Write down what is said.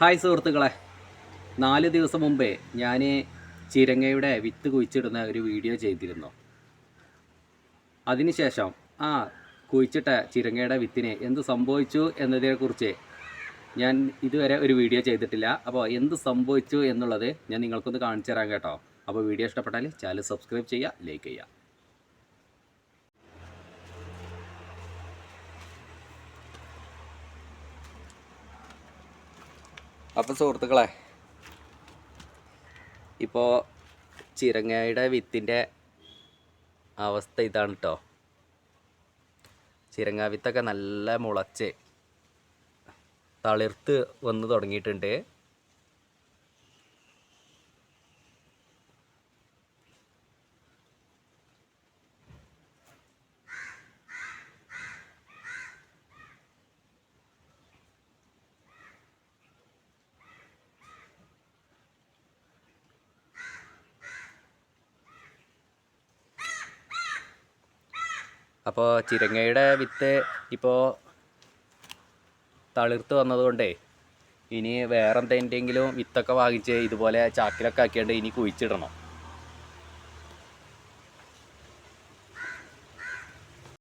Hi സുഹൃത്തുക്കളെ. നാല് ദിവസം മുമ്പേ ഞാൻ ചിരങ്ങയുടെ വിത്ത് കുഴിച്ചിടുന്ന ഒരു വീഡിയോ ചെയ്തിരുന്നു. അതിനുശേഷം ആ കുഴിച്ചിട്ട ചിരങ്ങയുടെ വിത്തിന് എന്ത് സംഭവിച്ചു എന്നതിനെക്കുറിച്ച് ഞാൻ ഇതുവരെ ഒരു വീഡിയോ ചെയ്തിട്ടില്ല. അപ്പോൾ എന്ത് സംഭവിച്ചു എന്നുള്ളത് ഞാൻ നിങ്ങൾക്കൊന്ന് കാണിച്ചു തരാം കേട്ടോ. അപ്പോൾ വീഡിയോ ഇഷ്ടപ്പെട്ടാൽ ചാനൽ സബ്സ്ക്രൈബ് ചെയ്യുക ലൈക്ക് ചെയ്യുക. അപ്പോൾ സുഹൃത്തുക്കളെ ഇപ്പോൾ ചിരങ്ങയുടെ വിത്തിന്റെ അവസ്ഥ ഇതാണ് കേട്ടോ ചിരങ്ങ വിത്തൊക്കെ നല്ല മുളച്ച് തളിർത്ത് വന്ന് തുടങ്ങിയിട്ടുണ്ട്. അപ്പോൾ ചിരങ്ങയുടെ വിത്ത് ഇപ്പോൾ തളിർത്ത് വന്നതുകൊണ്ടേ ഇനി വേറെ എന്തെങ്കിലും വിത്തൊക്കെ വാങ്ങിച്ച് ഇതുപോലെ ചാക്കിലൊക്കെ ആക്കിയാണ്ട് ഇനി കുഴിച്ചിടണം.